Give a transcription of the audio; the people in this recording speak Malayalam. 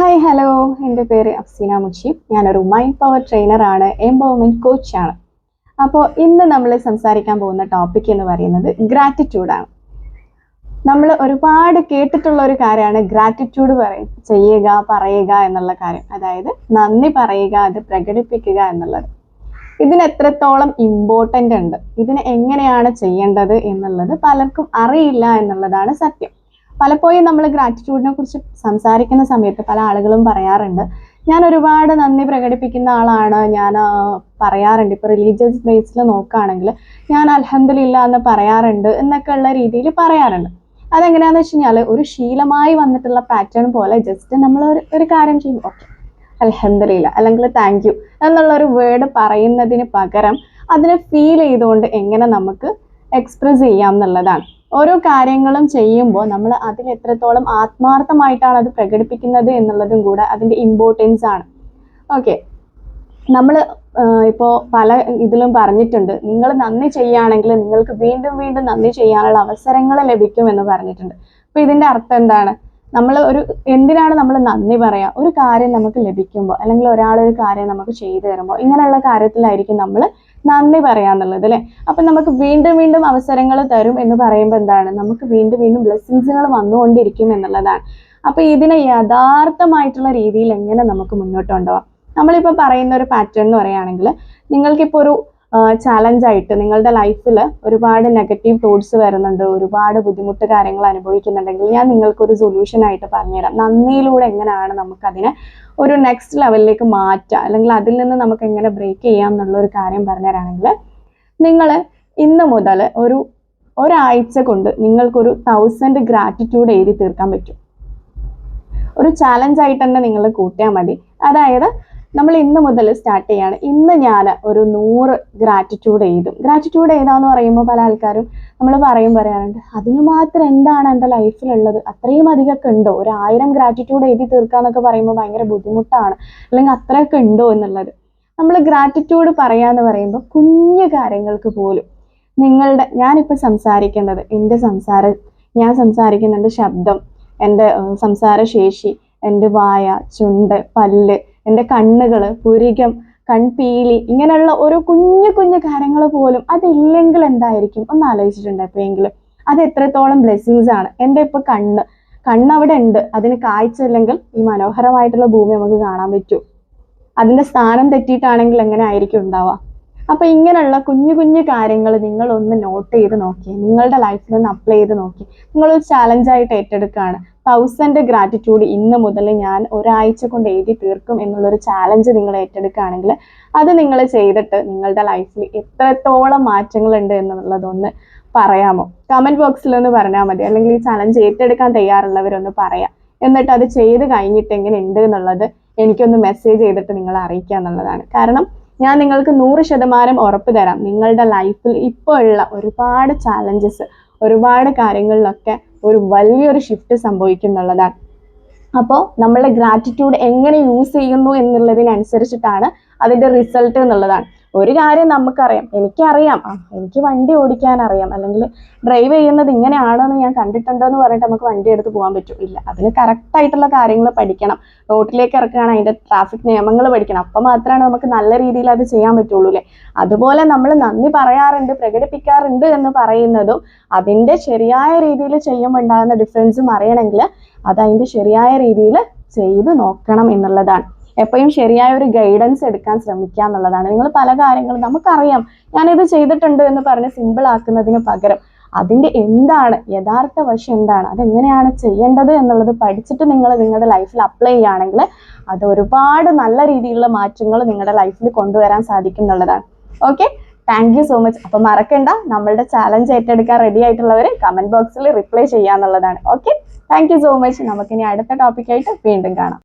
ഹായ് ഹലോ എന്റെ പേര് അഫ്സീന മുഷീബ് ഞാനൊരു മൈൻഡ് പവർ ട്രെയിനറാണ് എംപവർമെന്റ് കോച്ചാണ് അപ്പോൾ ഇന്ന് നമ്മൾ സംസാരിക്കാൻ പോകുന്ന ടോപ്പിക് എന്ന് പറയുന്നത് ഗ്രാറ്റിറ്റ്യൂഡാണ് നമ്മൾ ഒരുപാട് കേട്ടിട്ടുള്ള ഒരു കാര്യമാണ് ഗ്രാറ്റിറ്റ്യൂഡ് പറയും ചെയ്യുക പറയുക എന്നുള്ള കാര്യം. അതായത് നന്ദി പറയുക അത് പ്രകടിപ്പിക്കുക എന്നുള്ളത്. ഇതിന് എത്രത്തോളം ഇമ്പോർട്ടന്റ് ഉണ്ട്? ഇതിന് എങ്ങനെയാണ് ചെയ്യേണ്ടത് എന്നുള്ളത് പലർക്കും അറിയില്ല എന്നുള്ളതാണ് സത്യം. പലപ്പോഴും നമ്മൾ ഗ്രാറ്റിറ്റ്യൂഡിനെ കുറിച്ച് സംസാരിക്കുന്ന സമയത്ത് പല ആളുകളും പറയാറുണ്ട്. ഞാൻ ഒരുപാട് നന്ദി പ്രകടിപ്പിക്കുന്ന ആളാണ് ഞാൻ പറയാറുണ്ട്. ഇപ്പോൾ റിലീജിയസ് ബേസിൽ നോക്കുകയാണെങ്കിൽ ഞാൻ അലഹമില്ല എന്ന് പറയാറുണ്ട് എന്നൊക്കെ ഉള്ള രീതിയിൽ പറയാറുണ്ട്. അതെങ്ങനെയാണെന്ന് വെച്ച് കഴിഞ്ഞാൽ ഒരു ശീലമായി വന്നിട്ടുള്ള പാറ്റേൺ പോലെ ജസ്റ്റ് നമ്മൾ ഒരു ഒരു കാര്യം ചെയ്യും ഓക്കെ അലഹമില്ല അല്ലെങ്കിൽ താങ്ക് യു എന്നുള്ള ഒരു വേർഡ് പറയുന്നതിന് പകരം അതിനെ ഫീൽ ചെയ്തുകൊണ്ട് എങ്ങനെ നമുക്ക് എക്സ്പ്രസ് ചെയ്യാം എന്നുള്ളതാണ്. ഓരോ കാര്യങ്ങളും ചെയ്യുമ്പോൾ നമ്മൾ അതിൽ എത്രത്തോളം ആത്മാർത്ഥമായിട്ടാണ് അത് പ്രകടിപ്പിക്കുന്നത് എന്നുള്ളതും കൂടെ അതിന്റെ ഇമ്പോർട്ടൻസ് ആണ്. ഓക്കെ നമ്മൾ ഇപ്പോൾ പല ഇതിലും പറഞ്ഞിട്ടുണ്ട് നിങ്ങൾ നന്ദി ചെയ്യുകയാണെങ്കിൽ നിങ്ങൾക്ക് വീണ്ടും വീണ്ടും നന്ദി ചെയ്യാനുള്ള അവസരങ്ങൾ ലഭിക്കും എന്ന് പറഞ്ഞിട്ടുണ്ട്. അപ്പോൾ ഇതിന്റെ അർത്ഥം എന്താണ്? നമ്മൾ ഒരു എന്തിനാണ് നമ്മൾ നന്ദി പറയുക ഒരു കാര്യം നമുക്ക് ലഭിക്കുമ്പോൾ അല്ലെങ്കിൽ ഒരാൾ ഒരു കാര്യം നമുക്ക് ചെയ്തു തരുമ്പോൾ ഇങ്ങനെയുള്ള കാര്യത്തിലായിരിക്കും നമ്മൾ നന്ദി പറയാന്നുള്ളത് അല്ലേ? അപ്പം നമുക്ക് വീണ്ടും വീണ്ടും അവസരങ്ങൾ തരും എന്ന് പറയുമ്പോൾ എന്താണ്? നമുക്ക് വീണ്ടും വീണ്ടും ബ്ലെസ്സിങ്സുകൾ വന്നുകൊണ്ടിരിക്കും എന്നുള്ളതാണ്. അപ്പോൾ ഇതിനെ യഥാർത്ഥമായിട്ടുള്ള രീതിയിൽ എങ്ങനെ നമുക്ക് മുന്നോട്ട് കൊണ്ടുപോകാം നമ്മളിപ്പോൾ പറയുന്ന ഒരു പാറ്റേൺ എന്ന് പറയുകയാണെങ്കിൽ നിങ്ങൾക്കിപ്പോൾ ഒരു ചാലഞ്ചായിട്ട് നിങ്ങളുടെ ലൈഫിൽ ഒരുപാട് നെഗറ്റീവ് തോട്ട്സ് വരുന്നുണ്ട് ഒരുപാട് ബുദ്ധിമുട്ട് കാര്യങ്ങൾ അനുഭവിക്കുന്നുണ്ടെങ്കിൽ ഞാൻ നിങ്ങൾക്കൊരു സൊല്യൂഷൻ ആയിട്ട് പറഞ്ഞുതരാം. നന്ദിയിലൂടെ എങ്ങനെയാണ് നമുക്കതിനെ ഒരു നെക്സ്റ്റ് ലെവലിലേക്ക് മാറ്റുക അല്ലെങ്കിൽ അതിൽ നിന്ന് നമുക്ക് എങ്ങനെ ബ്രേക്ക് ചെയ്യാം എന്നുള്ള ഒരു കാര്യം പറഞ്ഞുതരാണെങ്കിൽ നിങ്ങൾ ഇന്ന് മുതൽ ഒരു ഒരാഴ്ച കൊണ്ട് നിങ്ങൾക്കൊരു തൗസൻഡ് ഗ്രാറ്റിറ്റ്യൂഡ് എഴുതി തീർക്കാൻ പറ്റും. ഒരു ചാലഞ്ച് ആയിട്ട് തന്നെ നിങ്ങൾ കൂട്ടിയാൽ മതി. അതായത് നമ്മൾ ഇന്ന് മുതൽ സ്റ്റാർട്ട് ചെയ്യാണ്. ഇന്ന് ഞാൻ ഒരു നൂറ് ഗ്രാറ്റിറ്റ്യൂഡ് എഴുതും. ഗ്രാറ്റിറ്റ്യൂഡ് എഴുതാന്ന് പറയുമ്പോൾ പല ആൾക്കാരും നമ്മൾ പറയും പറയാറുണ്ട് അതിന് മാത്രം എന്താണ് എന്റെ ലൈഫിലുള്ളത് അത്രയും അധികമൊക്കെ ഉണ്ടോ? ഒരു ആയിരം ഗ്രാറ്റിറ്റ്യൂഡ് എഴുതി തീർക്കാന്നൊക്കെ പറയുമ്പോൾ ഭയങ്കര ബുദ്ധിമുട്ടാണ്. അല്ലെങ്കിൽ അത്രയൊക്കെ ഉണ്ടോ എന്നുള്ളത്. നമ്മൾ ഗ്രാറ്റിറ്റ്യൂഡ് പറയാന്ന് പറയുമ്പോൾ കുഞ്ഞു കാര്യങ്ങൾക്ക് പോലും നിങ്ങളുടെ ഞാനിപ്പോൾ സംസാരിക്കേണ്ടത് എന്റെ സംസാര ഞാൻ സംസാരിക്കുന്ന എന്റെ ശബ്ദം എന്റെ സംസാരശേഷി എന്റെ വായ ചുണ്ട് പല്ല് എന്റെ കണ്ണുകൾ പുരികം കൺപീലി ഇങ്ങനെയുള്ള ഓരോ കുഞ്ഞു കുഞ്ഞു കാര്യങ്ങൾ പോലും അതില്ലെങ്കിൽ എന്തായിരിക്കും? ഒന്ന് ആലോചിച്ചിട്ടുണ്ട് എപ്പോഴെങ്കിലും അത് എത്രത്തോളം ബ്ലെസ്സിങ്സ് ആണ്. എന്റെ ഇപ്പോൾ കണ്ണ്. കണ്ണ് അവിടെ ഉണ്ട്. അതിന് കാഴ്ച ഇല്ലെങ്കിൽ ഈ മനോഹരമായിട്ടുള്ള ഭൂമി നമുക്ക് കാണാൻ പറ്റൂ. അതിന്റെ സ്ഥാനം തെറ്റിയിട്ടാണെങ്കിൽ എങ്ങനെ ആയിരിക്കും ഉണ്ടാവുക? അപ്പൊ ഇങ്ങനെയുള്ള കുഞ്ഞു കുഞ്ഞു കാര്യങ്ങൾ നിങ്ങൾ ഒന്ന് നോട്ട് ചെയ്ത് നോക്കി നിങ്ങളുടെ ലൈഫിൽ ഒന്ന് അപ്ലൈ ചെയ്ത് നോക്കി നിങ്ങളൊരു ചാലഞ്ചായിട്ട് ഏറ്റെടുക്കുകയാണ് തൗസൻഡ് ഗ്രാറ്റിറ്റ്യൂഡ് ഇന്ന് മുതൽ ഞാൻ ഒരാഴ്ച കൊണ്ട് എഴുതി തീർക്കും എന്നുള്ളൊരു ചാലഞ്ച് നിങ്ങൾ ഏറ്റെടുക്കുകയാണെങ്കിൽ അത് നിങ്ങൾ ചെയ്തിട്ട് നിങ്ങളുടെ ലൈഫിൽ എത്രത്തോളം മാറ്റങ്ങളുണ്ട് എന്നുള്ളതൊന്ന് പറയാമോ? കമന്റ് ബോക്സിൽ ഒന്ന് പറഞ്ഞാൽ മതി. അല്ലെങ്കിൽ ഈ ചലഞ്ച് ഏറ്റെടുക്കാൻ തയ്യാറുള്ളവരൊന്ന് പറയാം. എന്നിട്ട് അത് ചെയ്ത് കഴിഞ്ഞിട്ട് എങ്ങനെ ഉണ്ട് എന്നുള്ളത് എനിക്കൊന്ന് മെസ്സേജ് ചെയ്തിട്ട് നിങ്ങൾ അറിയിക്കുക എന്നുള്ളതാണ്. കാരണം ഞാൻ നിങ്ങൾക്ക് നൂറ് ശതമാനം ഉറപ്പ് തരാം. നിങ്ങളുടെ ലൈഫിൽ ഇപ്പോൾ ഉള്ള ഒരുപാട് ചാലഞ്ചസ് ഒരുപാട് കാര്യങ്ങളിലൊക്കെ ഒരു വലിയൊരു ഷിഫ്റ്റ് സംഭവിക്കുന്നുള്ളതാണ്. അപ്പോൾ നമ്മളുടെ ഗ്രാറ്റിറ്റ്യൂഡ് എങ്ങനെ യൂസ് ചെയ്യുന്നു എന്നുള്ളതിനനുസരിച്ചിട്ടാണ് അതിന്റെ റിസൾട്ട് എന്നുള്ളതാണ്. ഒരു കാര്യം നമുക്കറിയാം എനിക്കറിയാം. എനിക്ക് വണ്ടി ഓടിക്കാൻ അറിയാം അല്ലെങ്കിൽ ഡ്രൈവ് ചെയ്യുന്നത് ഇങ്ങനെയാണെന്ന് ഞാൻ കണ്ടിട്ടുണ്ടോ എന്ന് പറഞ്ഞിട്ട് നമുക്ക് വണ്ടി എടുത്ത് പോകാൻ പറ്റും. ഇല്ല അതിന് കറക്റ്റ് ആയിട്ടുള്ള കാര്യങ്ങൾ പഠിക്കണം. റോഡിലേക്ക് ഇറക്കുകയാണ് അതിന്റെ ട്രാഫിക് നിയമങ്ങൾ പഠിക്കണം. അപ്പം മാത്രമാണ് നമുക്ക് നല്ല രീതിയിൽ അത് ചെയ്യാൻ പറ്റുള്ളൂ അല്ലേ? അതുപോലെ നമ്മൾ നന്ദി പറയാറുണ്ട് പ്രകടിപ്പിക്കാറുണ്ട് എന്ന് പറയുന്നതും അതിന്റെ ശരിയായ രീതിയിൽ ചെയ്യുമ്പോൾ ഉണ്ടാകുന്ന ഡിഫറൻസും അറിയണമെങ്കിൽ അത് അതിന്റെ ശരിയായ രീതിയിൽ ചെയ്ത് നോക്കണം എന്നുള്ളതാണ്. എപ്പോഴും ശരിയായ ഒരു ഗൈഡൻസ് എടുക്കാൻ ശ്രമിക്കുക എന്നുള്ളതാണ്. നിങ്ങൾ പല കാര്യങ്ങളും നമുക്കറിയാം. ഞാനിത് ചെയ്തിട്ടുണ്ട് എന്ന് പറഞ്ഞ് സിമ്പിൾ ആക്കുന്നതിന് പകരം അതിന്റെ എന്താണ്? യഥാർത്ഥ വശം എന്താണ്? അതെങ്ങനെയാണ് ചെയ്യേണ്ടത് എന്നുള്ളത് പഠിച്ചിട്ട് നിങ്ങൾ നിങ്ങളുടെ ലൈഫിൽ അപ്ലൈ ചെയ്യുകയാണെങ്കിൽ അത് ഒരുപാട് നല്ല രീതിയിലുള്ള മാറ്റങ്ങൾ നിങ്ങളുടെ ലൈഫിൽ കൊണ്ടുവരാൻ സാധിക്കും എന്നുള്ളതാണ്. Okay thank you so much അപ്പം മറക്കണ്ട. നമ്മളുടെ ചാലഞ്ച് ഏറ്റെടുക്കാൻ റെഡി ആയിട്ടുള്ളവർ കമന്റ് ബോക്സിൽ reply ചെയ്യാന്നുള്ളതാണ് okay thank you so much നമുക്കിനി അടുത്ത ടോപ്പിക്കായിട്ട് വീണ്ടും കാണാം.